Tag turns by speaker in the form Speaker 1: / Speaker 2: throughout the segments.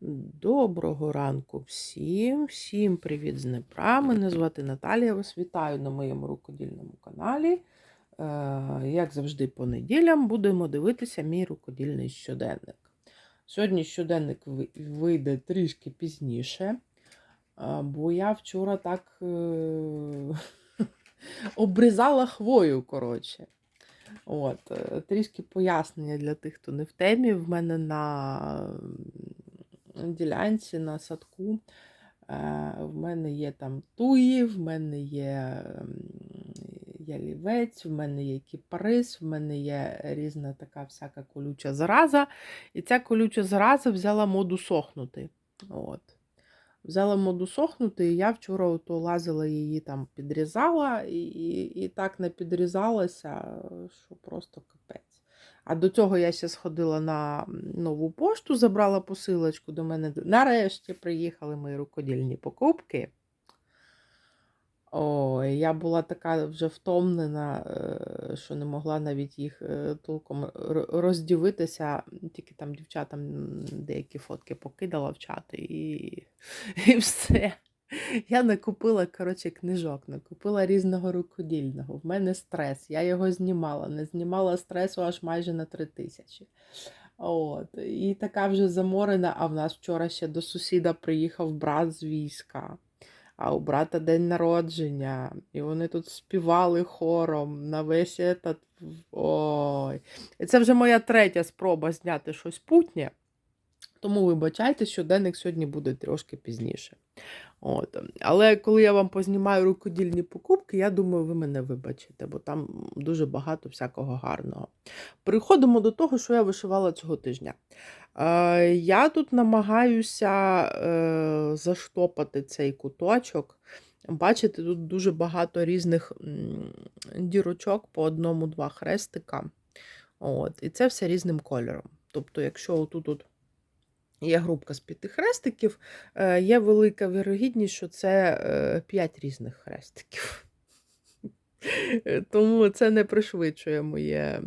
Speaker 1: Доброго ранку всім, всім привіт з Дніпра. Мене звати Наталія. Вас вітаю на моєму рукодільному каналі. Е, Як завжди, по неділям будемо дивитися мій рукодільний щоденник. Сьогодні щоденник вийде трішки пізніше, бо я вчора так е, обрізала хвою, коротше. От, е, трішки пояснення для тих, хто не в темі. В мене на ділянці, на садку. е, В мене є там туї, в мене є ялівець, в мене є кіпарис, в мене є різна така всяка колюча зараза. І ця колюча зараза взяла моду сохнути. От. Взяла моду сохнути, і я вчора ото лазила її там, підрізала, і, і, і так не підрізалася, що просто капець. А до цього я ще сходила на нову пошту, забрала посилочку до мене. Нарешті приїхали мої рукодільні покупки. Ой, я була така вже втомлена, е, що не могла навіть їх е, толком р- роздивитися. Тільки там дівчатам деякі фотки покидала в чати і, і все. Я не купила, коротше, книжок, не купила різного рукодільного. В мене стрес. Я його знімала. Не знімала стресу аж майже на три тисячі. От. І така вже заморена, а в нас вчора ще до сусіда приїхав брат з війська. А у брата день народження, і вони тут співали хором на весь этот. Ой. І це вже моя третя спроба зняти щось путнє. Тому вибачайте, щоденник сьогодні буде трошки пізніше. От. Але коли я вам познімаю рукодільні покупки, я думаю, ви мене вибачите, бо там дуже багато всякого гарного. Переходимо до того, що я вишивала цього тижня. Е, я тут намагаюся е, заштопати цей куточок. Бачите, тут дуже багато різних дірочок по одному-два хрестика. От, і це все різним кольором. Тобто, якщо отут от є групка з п'яти хрестиків, е, є велика вірогідність, що це е, п'ять різних хрестиків. Тому це не пришвидшує моє,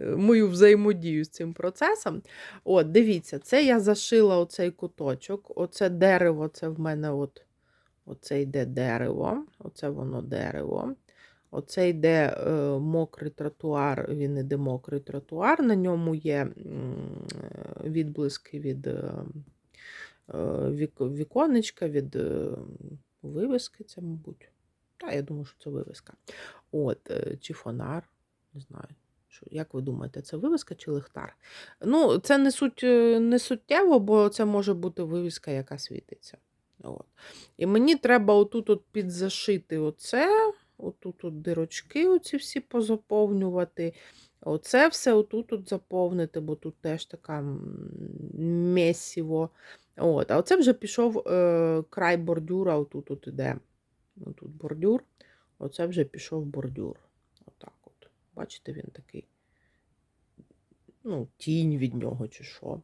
Speaker 1: е, мою взаємодію з цим процесом. От, дивіться, це я зашила оцей куточок. Оце дерево, це в мене от, оце йде дерево, оце воно дерево. Оце йде е, мокрий тротуар, він іде мокрий тротуар, на ньому є е, відблиски від е, вік- віконечка, від вивіски, це, мабуть. Та, я думаю, що це вивіска. От, чи фонар, не знаю. Що, як ви думаєте, це вивіска чи лихтар? Ну, це не, суть, не суттєво, бо це може бути вивіска, яка світиться. От. І мені треба отут от підзашити оце, отут от дирочки оці всі позаповнювати. Оце все отут от заповнити, бо тут теж така месіво. От. А оце вже пішов е, край бордюра, отут от іде. Тут бордюр, оце вже пішов бордюр. Отак от. Бачите, він такий, ну, тінь від нього чи що.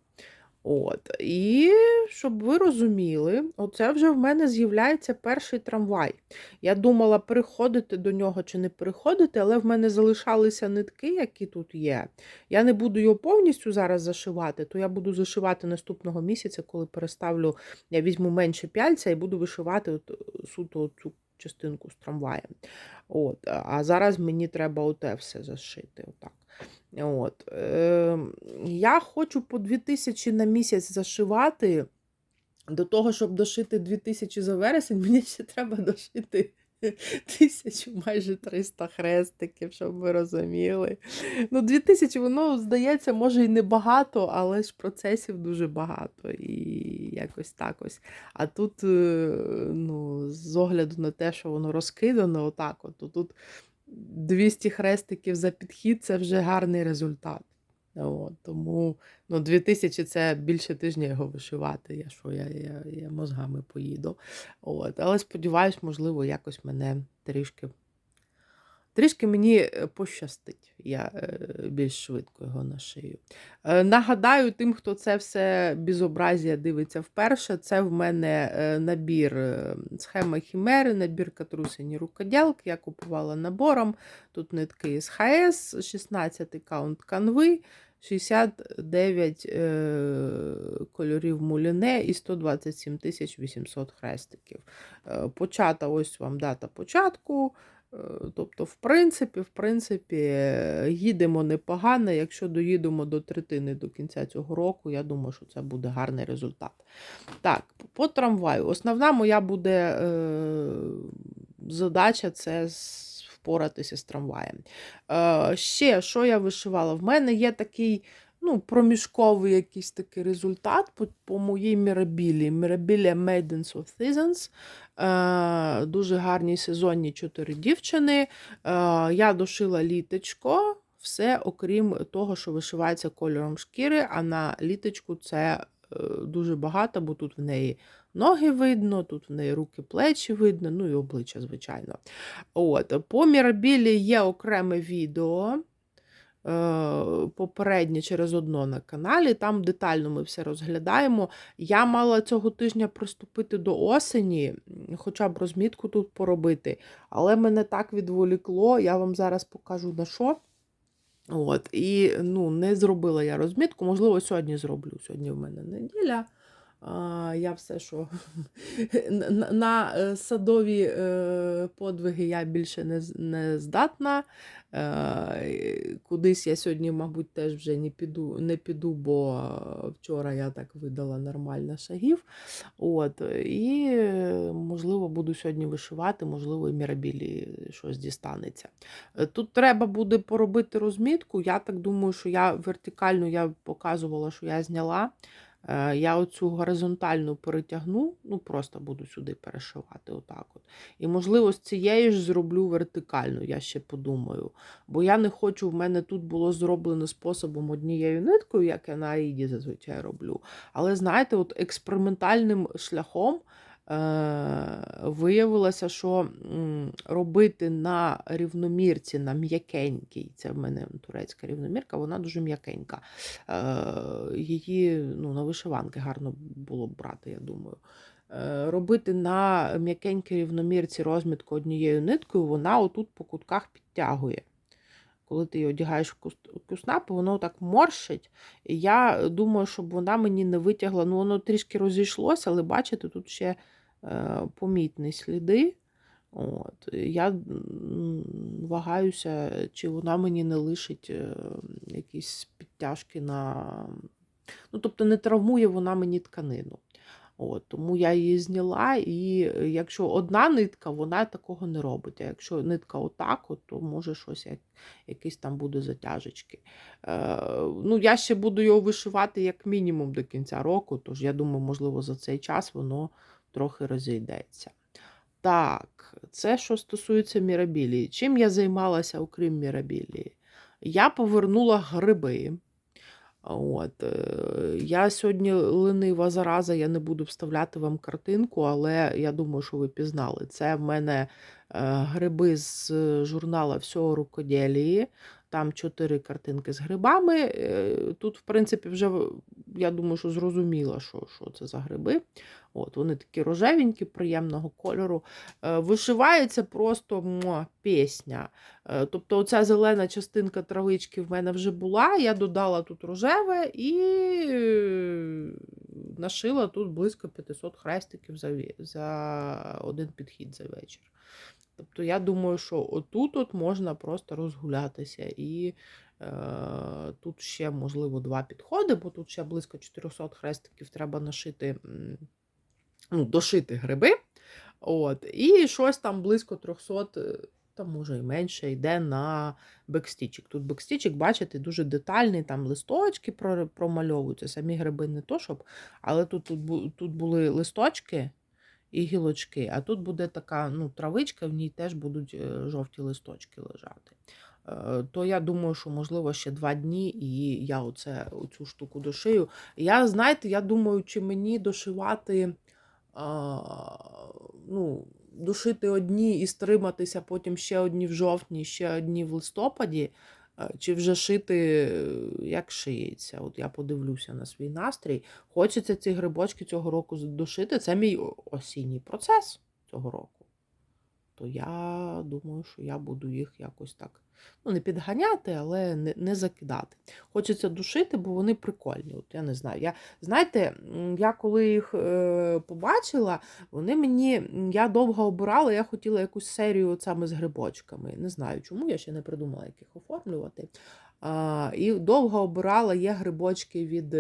Speaker 1: От. І щоб ви розуміли, оце вже в мене з'являється перший трамвай. Я думала, переходити до нього чи не переходити, але в мене залишалися нитки, які тут є. Я не буду його повністю зараз зашивати, то я буду зашивати наступного місяця, коли переставлю, я візьму менше пяльця і буду вишивати от, е, суто цю частинку з трамваєм. От. А зараз мені треба оте все зашити. Отак. От. Е, я хочу по 2000 на місяць зашивати. До того, щоб дошити 2000 за вересень, мені ще треба дошити тисячу, майже 300 хрестиків, щоб ви розуміли. Ну, 2000, воно, здається, може і небагато, але ж процесів дуже багато. І якось так ось. А тут, е, ну, з огляду на те, що воно розкидано, отак, от, то тут 200 хрестиків за підхід це вже гарний результат. От, тому ну, 2000 це більше тижня його вишивати. Я що, я, я, я мозгами поїду. От, але сподіваюсь, можливо, якось мене трішки. Трішки мені е, пощастить, я е, більш швидко його нашию. Е, Нагадаю, тим, хто це все безобразія дивиться вперше, це в мене набір схема Хімери, набір катрусині рукоділки. Я купувала набором. Тут нитки з ХС, 16 каунт канви, 69 е, кольорів муліне і 127 800 хрестиків. Почата, ось вам дата початку. Е, Тобто, в принципі, в принципі, е, їдемо непогано. Якщо доїдемо до третини до кінця цього року, я думаю, що це буде гарний результат. Так, по трамваю. Основна моя буде е, задача це впоратися з трамваєм. Е, ще, що я вишивала? В мене є такий. Ну, проміжковий якийсь такий результат по, по моїй мірабілі. Мірабілія Maidens of Seasons. Е, дуже гарні сезонні чотири дівчини. Е, я дошила літочко, все окрім того, що вишивається кольором шкіри, а на літочку це е, дуже багато, бо тут в неї ноги видно, тут в неї руки, плечі видно, ну і обличчя, звичайно. От, по мірабілі є окреме відео. Е, Попереднє через одно на каналі, там детально ми все розглядаємо. Я мала цього тижня приступити до осені, хоча б розмітку тут поробити, але мене так відволікло, я вам зараз покажу на що. От, і ну, не зробила я розмітку, можливо, сьогодні зроблю. Сьогодні в мене неділя. Я все, що на, е, садові е, подвиги я більше не, здатна. Е, кудись я сьогодні, мабуть, теж вже не піду, не піду, бо вчора я так видала нормально шагів. От, і, можливо, буду сьогодні вишивати, можливо, і мірабілі щось дістанеться. Тут треба буде поробити розмітку. Я так думаю, що я вертикальну я показувала, що я зняла. Е, Я оцю горизонтальну перетягну, ну просто буду сюди перешивати. отак от. І, можливо, з цієї ж зроблю вертикальну, я ще подумаю. Бо я не хочу, в мене тут було зроблено способом однією ниткою, як я на Аїді зазвичай роблю. Але знаєте, от експериментальним шляхом виявилося, що робити на рівномірці, на м'якенькій, це в мене турецька рівномірка, вона дуже м'якенька. Е, її ну, на вишиванки гарно було б брати, я думаю. Е, Робити на м'якенькій рівномірці розмітку однією ниткою, вона отут по кутках підтягує. Коли ти її одягаєш в кус- в куснапи, воно так морщить. І я думаю, щоб вона мені не витягла. Ну, воно трішки розійшлося, але бачите, тут ще е, помітні сліди. От. Я вагаюся, чи вона мені не лишить е, якісь підтяжки на. Ну, тобто не травмує вона мені тканину. От, тому я її зняла, і е, якщо одна нитка, вона такого не робить. А якщо нитка отак, от, то може щось як, якісь там буде затяжечки. Е, ну, я ще буду його вишивати як мінімум до кінця року, тож я думаю, можливо, за цей час воно трохи розійдеться. Так, це що стосується мірабілії. Чим я займалася, окрім мірабілії? Я повернула гриби. От, е, я сьогодні ленива зараза, я не буду вставляти вам картинку, але я думаю, що ви пізнали. Це в мене е, гриби з журнала Всього рукоділії. Там чотири картинки з грибами. Е, Тут, в принципі, вже я думаю, що зрозуміло, що, що це за гриби. От, Вони такі рожевенькі, приємного кольору. Е, Вишивається просто муа, пісня. Е, Тобто, оця зелена частинка травички в мене вже була. Я додала тут рожеве і е, нашила тут близько 500 хрестиків за, за один підхід за вечір. Тобто, я думаю, що отут от можна просто розгулятися. І тут ще, можливо, два підходи, бо тут ще близько 400 хрестиків треба нашити, ну, дошити гриби. От, і щось там близько 300, е, там може і менше, йде на бекстічик. Тут бекстічик, бачите, дуже детальний, там листочки промальовуються, самі гриби не то, щоб, але тут, тут, тут були листочки і гілочки, а тут буде така ну, травичка, в ній теж будуть е, жовті листочки лежати. Е, То я думаю, що можливо ще два дні, і я оце, оцю штуку дошию. Я, знаєте, я думаю, чи мені дошивати а, ну, душити одні і стриматися, потім ще одні в жовтні, ще одні в листопаді, е, чи вже шити, е, як шиється. От я подивлюся на свій настрій. Хочеться ці грибочки цього року дошити. Це мій осінній процес цього року. То я думаю, що я буду їх якось так. Ну, не підганяти, але не, не закидати. Хочеться душити, бо вони прикольні. От я не знаю. Я, знаєте, я коли їх е, побачила, вони мені, я довго обирала, я хотіла якусь серію от саме з грибочками. Не знаю чому, я ще не придумала, як їх оформлювати. А, і довго обирала є грибочки від.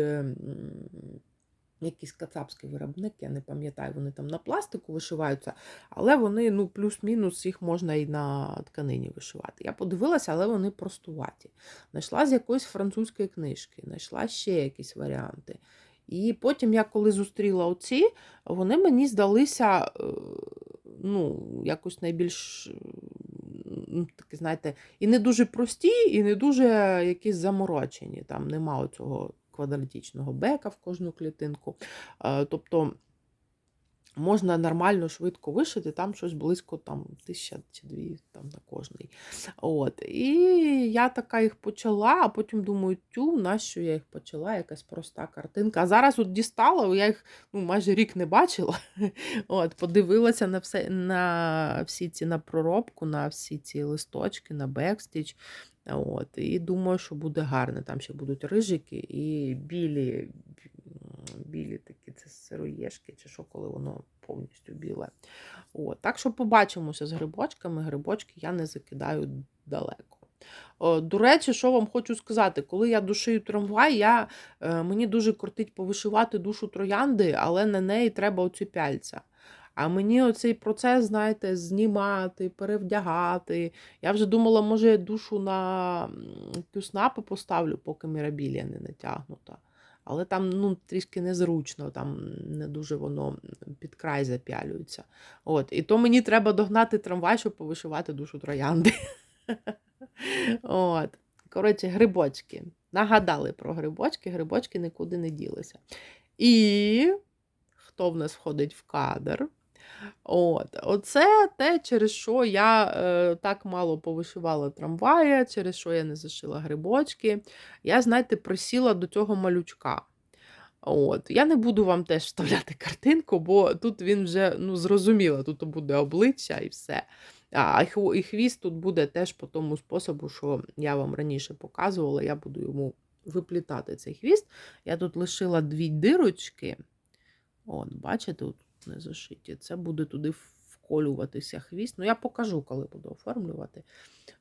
Speaker 1: Якийсь кацапський виробник, я не пам'ятаю, вони там на пластику вишиваються, але вони, ну, плюс-мінус, їх можна і на тканині вишивати. Я подивилася, але вони простуваті. Знайшла з якоїсь французької книжки, знайшла ще якісь варіанти. І потім, я коли зустріла оці, вони мені здалися е, ну, якось найбільш, такі, знаєте, і не дуже прості, і не дуже якісь заморочені. Там нема оцього квадратичного бека в кожну клітинку. Е, Тобто можна нормально, швидко вишити, там щось близько там, тисяча чи дві там, на кожний. От. І я така їх почала, а потім думаю, тю, нащо я їх почала, якась проста картинка. А зараз от дістала, я їх ну, майже рік не бачила. От, Подивилася на все, на всі ці на проробку, на всі ці листочки, на бекстіч. От, і думаю, що буде гарно. Там ще будуть рижики і білі, білі такі це сироєшки, чи що, коли воно повністю біле. От, так що побачимося з грибочками. Грибочки я не закидаю далеко. До речі, що вам хочу сказати, коли я душию трамвай, я, е, мені дуже кортить повишивати душу троянди, але на неї треба оці пяльця. А мені оцей процес, знаєте, знімати, перевдягати. Я вже думала, може, я душу на кюснапи поставлю, поки мірабілія не натягнута. Але там ну, трішки незручно, там не дуже воно під край запялюється. От. І то мені треба догнати трамвай, щоб повишивати душу троянди. От. Коротше, грибочки. Нагадали про грибочки, грибочки нікуди не ділися. І хто в нас входить в кадр? От, Оце те, через що я е, так мало повишивала трамваї, через що я не зашила грибочки. Я, знаєте, присіла до цього малючка. От, Я не буду вам теж вставляти картинку, бо тут він вже ну, зрозуміло, тут буде обличчя і все. А і хвіст тут буде теж по тому способу, що я вам раніше показувала, я буду йому виплітати цей хвіст. Я тут лишила дві дирочки. От, бачите, тут не зашиті. Це буде туди вколюватися хвіст. Ну, я покажу, коли буду оформлювати.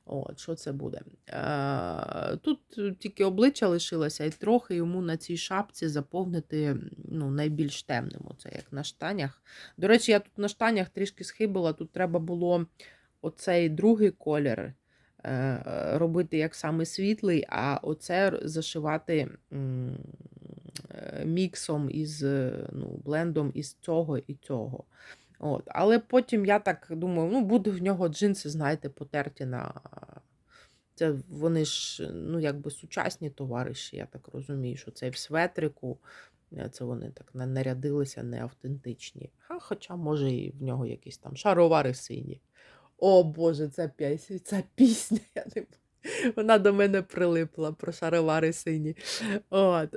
Speaker 1: От, що це буде. Е, Тут тільки обличчя лишилося, і трохи йому на цій шапці заповнити ну, найбільш темним. Оце як на штанях. До речі, я тут на штанях трішки схибила. Тут треба було оцей другий колір е, робити як саме світлий, а оце зашивати міксом із е, ну, блендом із цього і цього. От. Але потім я так думаю, ну, буде в нього джинси, знаєте, потерті на. Це вони ж ну, якби сучасні товариші, я так розумію, що цей в светрику, е, це вони так нарядилися не автентичні. А хоча, може, і в нього якісь там шаровари сині. О Боже, ця пісня, ця пісня. Я не... Вона до мене прилипла про шаровари сині. От.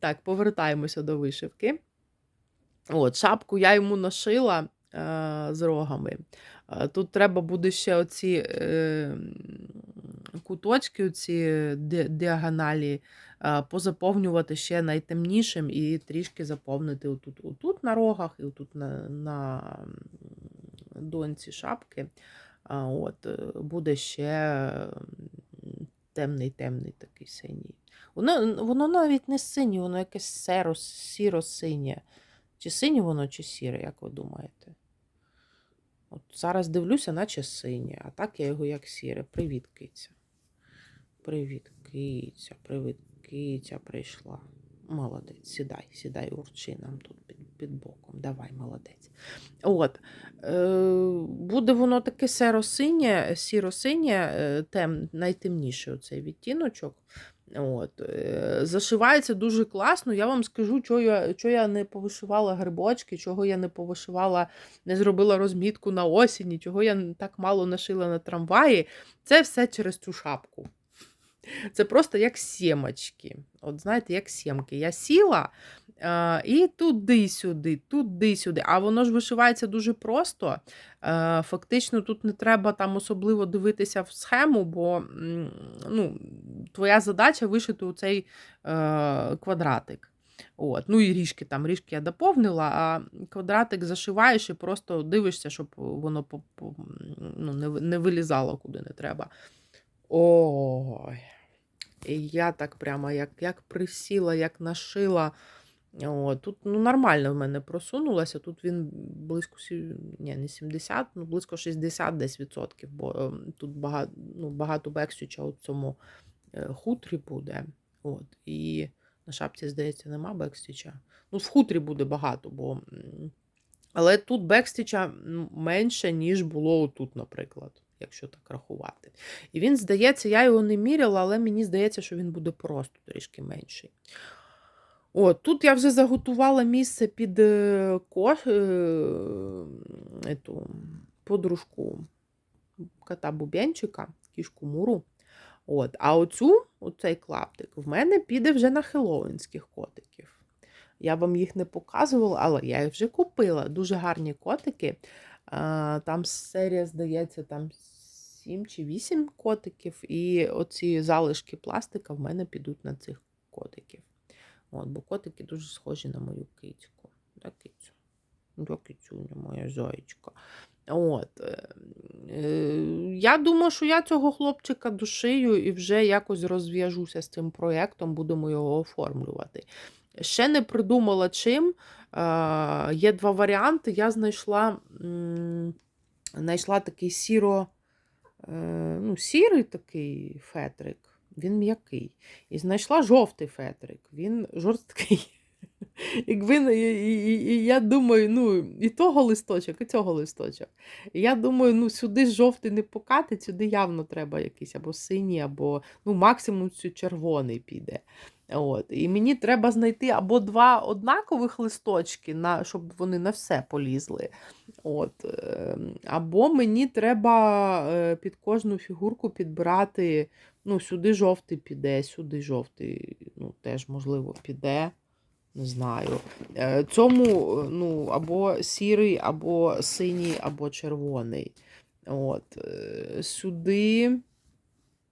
Speaker 1: Так, повертаємося до вишивки. От, шапку я йому нашила е, з рогами. Е, Тут треба буде ще оці е, куточки, оці діагоналі е, позаповнювати ще найтемнішим і трішки заповнити отут, отут на рогах і отут на, на донці шапки. От, е, буде ще темний, темний такий синій. Воно, воно навіть не синє, воно якесь серо, сіро-синє. Чи синє воно, чи сіре, як ви думаєте? От зараз дивлюся, наче синє, а так я його як сіре. Привіт, киця. Привіт, киця, привіт, киця прийшла. Молодець, сідай, сідай, урчи нам тут під, під боком. Давай, молодець. От, е, буде воно таке серо-синє, сіро-синє, е, тем, найтемніший оцей відтіночок. От, е, зашивається дуже класно. Я вам скажу, чого я, чого я не повишивала грибочки, чого я не повишивала, не зробила розмітку на осінні, чого я так мало нашила на трамваї. Це все через цю шапку. Це просто як сімочки. От знаєте, як сімки. Я сіла е, і туди-сюди, туди-сюди. А воно ж вишивається дуже просто. Е, фактично, тут не треба там особливо дивитися в схему, бо ну, твоя задача вишити у цей е, квадратик. От. Ну і ріжки там, ріжки я доповнила, а квадратик зашиваєш і просто дивишся, щоб воно по, по, ну, не, не вилізало куди не треба. Ой. І я так прямо як, як присіла, як нашила. О, тут ну, нормально в мене просунулося. Тут він близько ні, не 70, ну близько 60 десь відсотків, бо ем, тут багато, ну, багато бекстюча у цьому е, хутрі буде. От, і на шапці, здається, нема бекстіча. Ну, в хутрі буде багато, бо. Але тут бекстіча менше, ніж було тут, наприклад, якщо так рахувати. І він, здається, я його не міряла, але мені здається, що він буде просто трішки менший. От, тут я вже заготувала місце під е, ко, е, ету, подружку кота Бубенчика, кішку Муру. От, а оцю, оцей клаптик, в мене піде вже на хеллоуінських котиків. Я вам їх не показувала, але я їх вже купила. Дуже гарні котики. Там серія, здається, там 7 чи 8 котиків, і оці залишки пластика в мене підуть на цих котиків. От, бо котики дуже схожі на мою кицьку. Да, кицю? Да, кицюня, моя зайчка. От. е, е, Я думаю, що я цього хлопчика душию і вже якось розв'яжуся з цим проєктом, будемо його оформлювати. Ще не придумала чим. Є два варіанти. Я знайшла, знайшла такий сіро, ну, сірий такий фетрик, він м'який. І знайшла жовтий фетрик, він жорсткий. Якби і, і, і я думаю, ну, і того листочок, і цього листочок. І я думаю, ну сюди жовтий не покатить, сюди явно треба якийсь або синій, або ну, максимум червоний піде. От. І мені треба знайти або два однакових листочки, на, щоб вони на все полізли. От. е, Або мені треба е, під кожну фігурку підбирати. Ну, сюди жовтий піде, сюди жовтий ну, теж, можливо, піде. Не знаю. Е, Цьому ну, або сірий, або синій, або червоний. От. е, Сюди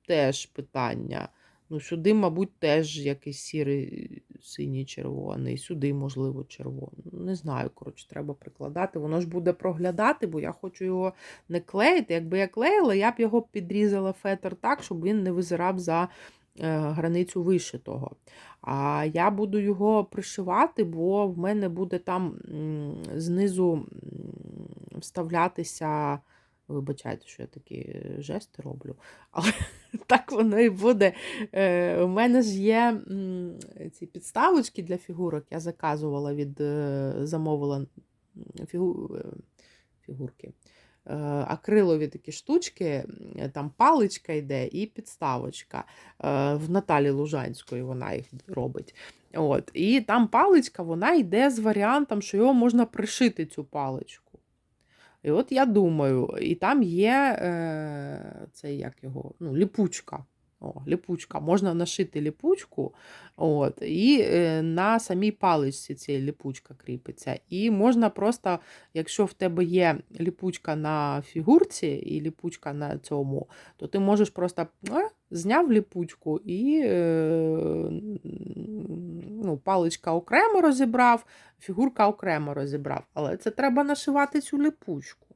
Speaker 1: теж питання. Ну, сюди, мабуть, теж якийсь сірий, синій, червоний. Сюди, можливо, червоний. Ну, Не знаю, коротше, треба прикладати. Воно ж буде проглядати, бо я хочу його не клеїти. Якби я клеїла, я б його підрізала фетр так, щоб він не визирав за е, границю вишитого. А я буду його пришивати, бо в мене буде там знизу вставлятися. Вибачайте, що я такі е, жести роблю, але так воно і буде. Е, У мене ж є ці підставочки для фігурок. Я заказувала від е, замовила фігу, фігурки. Акрилові такі штучки, там паличка йде і підставочка. В Наталі Лужанської вона їх робить. От. І там паличка вона йде з варіантом, що його можна пришити цю паличку. І от я думаю, і там є е, це як його, ну, ліпучка. О, ліпучка. Можна нашити ліпучку, от, і е, на самій паличці ця ліпучка кріпиться. І можна просто, якщо в тебе є ліпучка на фігурці і ліпучка на цьому, то ти можеш просто е, зняв ліпучку і е, ну, паличка окремо розібрав, фігурка окремо розібрав. Але це треба нашивати цю липучку.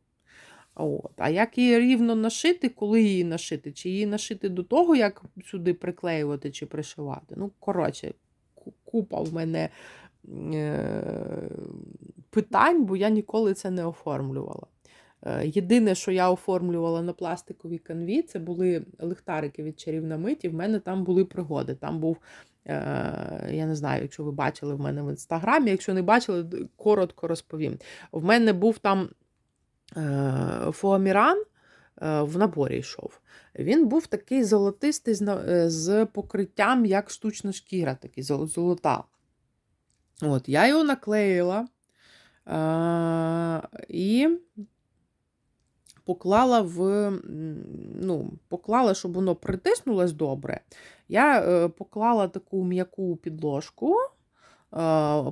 Speaker 1: От. А як її рівно нашити, коли її нашити? Чи її нашити до того, як сюди приклеювати чи пришивати? Ну, коротше, купа в мене е- питань, бо я ніколи це не оформлювала. Е, Єдине, що я оформлювала на пластиковій канві, це були лихтарики від чарівна миті. В мене там були пригоди. Там був, е, я не знаю, якщо ви бачили в мене в інстаграмі. Якщо не бачили, коротко розповім. В мене був там фоаміран. е, В наборі йшов. Він був такий золотистий е, з покриттям, як штучна шкіра, такий золота. От, я його наклеїла. Е, і поклала в, ну, поклала, щоб воно притиснулось добре. Я е, поклала таку м'яку підложку, е,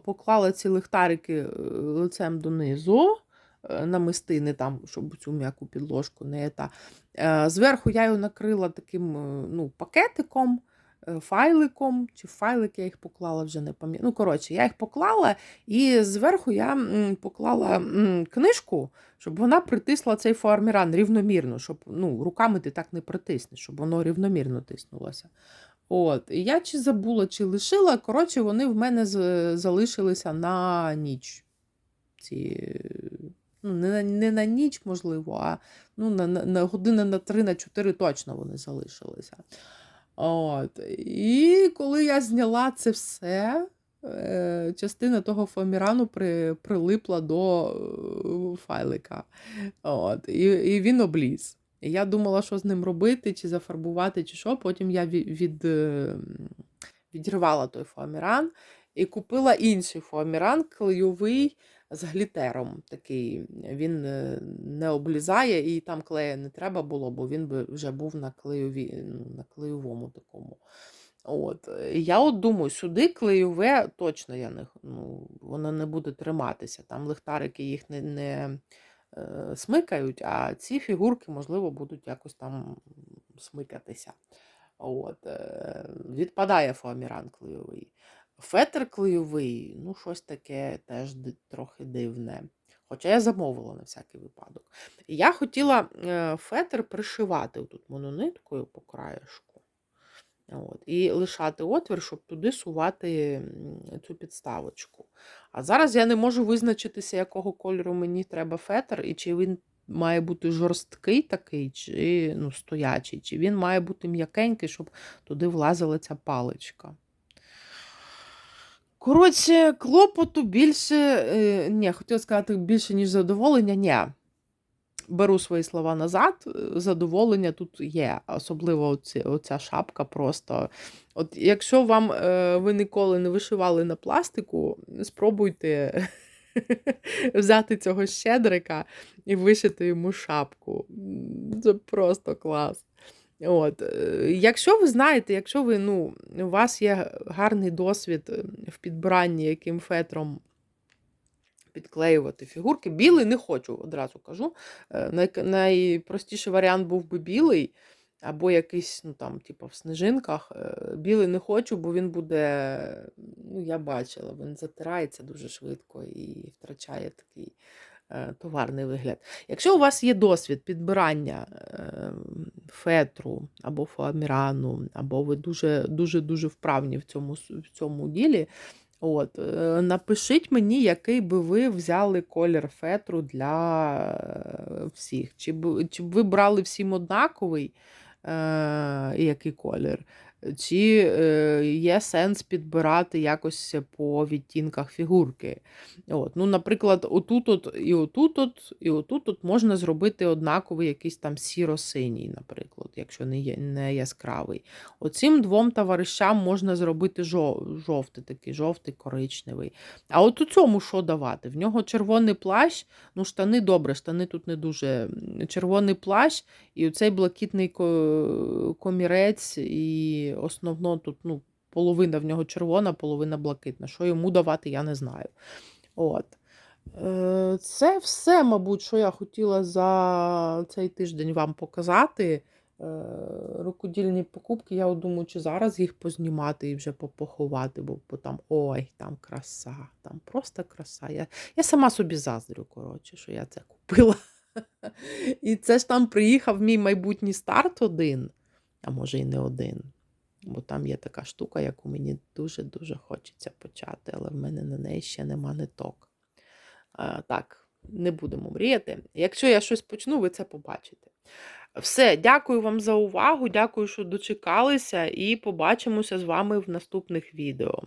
Speaker 1: поклала ці лихтарики е, лицем донизу, е, намистини там, щоб цю м'яку підложку не та. Е, Зверху я його накрила таким е, ну, пакетиком, е, файликом, чи файлик я їх поклала, вже не пам'ятаю. Ну, коротше, я їх поклала, і зверху я поклала книжку, щоб вона притисла цей фоарміран рівномірно, щоб ну, руками ти так не притиснеш, щоб воно рівномірно тиснулося. От. І я чи забула, чи лишила. Коротше, вони в мене залишилися на ніч. Ці, ну, не, на- не на ніч, можливо, а ну, на, на, на години на 3 на 4 точно вони залишилися. От. І коли я зняла це все, е, частина того фоамірану при, прилипла до е, файлика. От. І, і він обліз. Я думала, що з ним робити, чи зафарбувати, чи що. Потім я від, від, е, відірвала той фоаміран і купила інший фоаміран, клейовий з глітером. Такий. Він е, не облізає, і там клея не треба було, бо він би вже був на, клейові, ну, на клейовому такому. От. Я от думаю, сюди клейове точно я не, ну, воно не буде триматися. Там лихтарики їх не, не е, смикають, а ці фігурки, можливо, будуть якось там смикатися. От. е, Відпадає фоаміран клейовий. Фетр клейовий, ну, щось таке теж трохи дивне. Хоча я замовила на всякий випадок. Я хотіла е, фетр пришивати тут монониткою по краєшку. От, і лишати отвір, щоб туди сувати цю підставочку. А зараз я не можу визначитися, якого кольору мені треба фетр, і чи він має бути жорсткий такий, чи ну, стоячий, чи він має бути м'якенький, щоб туди влазила ця паличка. Коротше, клопоту більше, е, ні, хотіла сказати більше, ніж задоволення, ні. Беру свої слова назад, е, задоволення тут є, особливо оці, оця шапка просто. От Якщо вам е, ви ніколи не вишивали на пластику, спробуйте взяти цього щедрика і вишити йому шапку. Це просто клас. От. е, Якщо ви знаєте, якщо ви, ну, у вас є гарний досвід е, в підбиранні яким фетром підклеювати фігурки, білий не хочу, одразу кажу. Е, Найпростіший варіант був би білий, або якийсь, ну там, типу, в снежинках. Е, Білий не хочу, бо він буде, ну, я бачила, він затирається дуже швидко і втрачає такий товарний вигляд. Якщо у вас є досвід підбирання е, фетру або фоамірану, або ви дуже дуже вправні в цьому, в цьому ділі, от, е, напишіть мені, який би ви взяли колір фетру для е, всіх. Чи б, чи б ви брали всім однаковий, е, який колір? Чи е, є сенс підбирати якось по відтінках фігурки? От, ну, Наприклад, отут -от, і отут -от, і отут -от можна зробити однаковий якийсь там сіро-синій, наприклад, якщо не, є, не яскравий. Оцим двом товаришам можна зробити жовтий такий, жовтий коричневий. А от у цьому що давати? В нього червоний плащ, ну штани добре, штани тут не дуже. Червоний плащ і оцей блакитний комірець, і основно тут ну, половина в нього червона, половина блакитна. Що йому давати, я не знаю. От. Е, Це все, мабуть, що я хотіла за цей тиждень вам показати. Е, Рукодільні покупки, я думаю, чи зараз їх познімати і вже попоховати, бо, бо там ой, там краса, там просто краса. Я, я сама собі заздрю, коротше, що я це купила. І це ж там приїхав мій майбутній старт один, а може і не один. Бо там є така штука, яку мені дуже-дуже хочеться почати, але в мене на неї ще нема ниток. А, так, не будемо мріяти. Якщо я щось почну, ви це побачите. Все, дякую вам за увагу, дякую, що дочекалися, і побачимося з вами в наступних відео.